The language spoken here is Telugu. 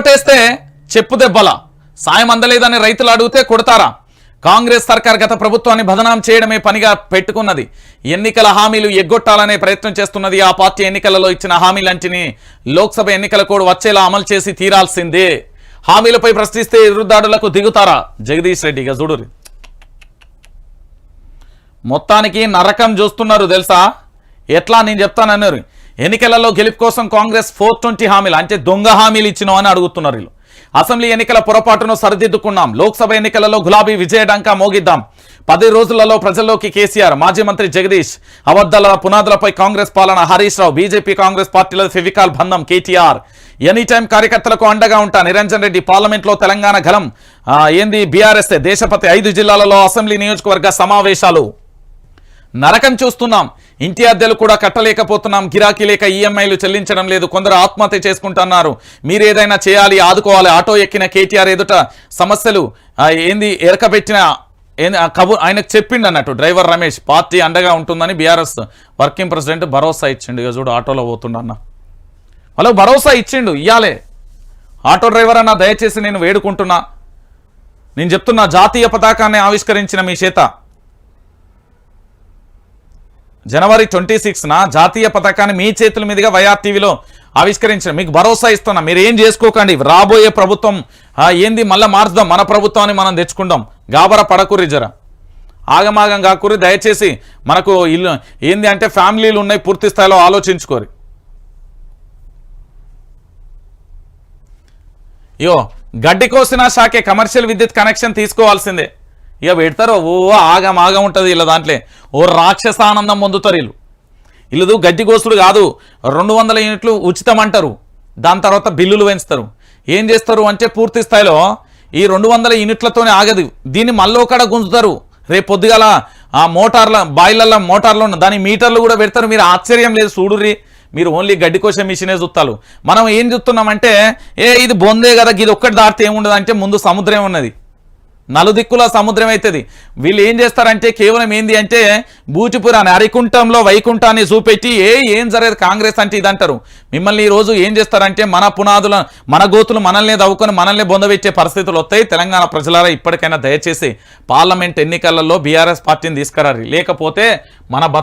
ఓటేస్తే చెప్పు దెబ్బల. సాయం అందలేదని రైతులు అడిగితే కొడతారా? కాంగ్రెస్ సర్కార్ గత ప్రభుత్వాన్ని బదనాం చేయడమే పనిగా పెట్టుకున్నది. ఎన్నికల హామీలు ఎగ్గొట్టాలనే ప్రయత్నం చేస్తున్నది ఆ పార్టీ ఎన్నికలలో ఇచ్చిన హామీలంటిని లోక్సభ ఎన్నికల కోడ్ వచ్చేలా అమలు చేసి తీరాల్సిందే. హామీలపై ప్రశ్నిస్తే ఎదురుదాడులకు దిగుతారా? జగదీష్ రెడ్డి ఇక మొత్తానికి నరకం చూస్తున్నారు తెలుసా? ఎట్లా నేను చెప్తానన్నారు. ఎన్నికలలో గెలుపు కోసం కాంగ్రెస్ ఫోర్ ట్వంటీ హామీలు అంటే దొంగ హామీలు ఇచ్చినాం అని అడుగుతున్నారు వీళ్ళు. అసెంబ్లీ ఎన్నికల పొరపాటును సరిదిద్దుకున్నాం. లోక్సభ ఎన్నికలలో గులాబీ విజయడంకా మోగిద్దాం. పది రోజులలో ప్రజల్లోకి కేసీఆర్ మాజీ మంత్రి జగదీష్ అబద్ధాల పునాదులపై కాంగ్రెస్ పాలన హరీష్ రావు బీజేపీ కాంగ్రెస్ పార్టీల ఫెవికాల్ బంధం కేటీఆర్. ఎనీ టైం కార్యకర్తలకు అండగా ఉంటా నిరంజన్ రెడ్డి పార్లమెంట్లో తెలంగాణ గలం ఏంది బీఆర్ఎస్ దేశపతి ఐదు జిల్లాలలో అసెంబ్లీ నియోజకవర్గ సమావేశాలు. నరకం చూస్తున్నాం. ఇంటి అద్దెలు కూడా కట్టలేకపోతున్నాం. గిరాకీ లేక ఈఎంఐలు చెల్లించడం లేదు. కొందరు ఆత్మహత్య చేసుకుంటున్నారు. మీరు ఏదైనా చేయాలి ఆదుకోవాలి. ఆటో ఎక్కిన కేటీఆర్ ఎదుట సమస్యలు ఏంది ఎరకబెట్టిన ఏంది కబు ఆయనకు చెప్పిండు అన్నట్టు. డ్రైవర్ రమేష్ పార్టీ అండగా ఉంటుందని బీఆర్ఎస్ వర్కింగ్ ప్రెసిడెంట్ భరోసా ఇచ్చిండు. ఇక చూడు ఆటోలో పోతుండన్న హలో భరోసా ఇచ్చిండు ఇయ్యాలే. ఆటో డ్రైవర్ అన్న దయచేసి నేను వేడుకుంటున్నా. నేను చెప్తున్నా జాతీయ పతాకాన్ని ఆవిష్కరించిన మీ చేత జనవరి ట్వంటీ సిక్స్న జాతీయ పథకాన్ని మీ చేతుల మీదుగా వైఆర్ టీవీలో ఆవిష్కరించిన మీకు భరోసా ఇస్తున్నా. మీరు ఏం చేసుకోకండి. రాబోయే ప్రభుత్వం ఏంది? మళ్ళీ మార్చుదాం మన ప్రభుత్వాన్ని మనం తెచ్చుకుందాం. గాబర పడకూరి జర. ఆగమాగం కాకురి దయచేసి మనకు ఇల్లు ఏంది అంటే ఫ్యామిలీలు ఉన్నాయి పూర్తి స్థాయిలో ఆలోచించుకోరి. అయ్యో గడ్డి కోసిన శాఖే కమర్షియల్ విద్యుత్ కనెక్షన్ తీసుకోవాల్సిందే. ఇక పెడతారు ఓ ఆగం ఆగం ఉంటుంది వీళ్ళ దాంట్లో. ఓ రాక్షస ఆనందం పొందుతారు వీళ్ళు. వీళ్ళదు గడ్డి కోసుడు కాదు రెండు వందల యూనిట్లు ఉచితం అంటారు దాని తర్వాత బిల్లులు పెంచుతారు ఏం చేస్తారు అంటే పూర్తి స్థాయిలో ఈ రెండు వందల యూనిట్లతోనే ఆగదు. దీన్ని మళ్ళీ గుంజుతారు. రేపు పొద్దుగాల ఆ మోటార్ల బాయిలర్ల మోటార్లు ఉన్న దాని మీటర్లు కూడా పెడతారు. మీరు ఆశ్చర్యం లేదు చూడుర్రి. మీరు ఓన్లీ గడ్డి కోసే మిషనే చూస్తారు మనం ఏం చూస్తున్నామంటే ఏ ఇది బొందే కదా ఇది ఒక్కటి దాటితే ఏముండదు అంటే ముందు సముద్రం ఉన్నది. నలుదిక్కుల సముద్రం అవుతుంది. వీళ్ళు ఏం చేస్తారంటే కేవలం ఏంది అంటే బూచిపురాన్ని అరికుంఠంలో వైకుంఠాన్ని చూపెట్టి ఏ ఏం జరగదు కాంగ్రెస్ అంటే ఇదంటారు. మిమ్మల్ని ఈ రోజు ఏం చేస్తారంటే మన పునాదుల మన గోతులు మనల్ని దవ్వుకొని మనల్ని బొందవెచ్చే పరిస్థితులు వస్తాయి. తెలంగాణ ప్రజలారా ఇప్పటికైనా దయచేసి పార్లమెంట్ ఎన్నికలలో బీఆర్ఎస్ పార్టీని తీసుకురారు. లేకపోతే మన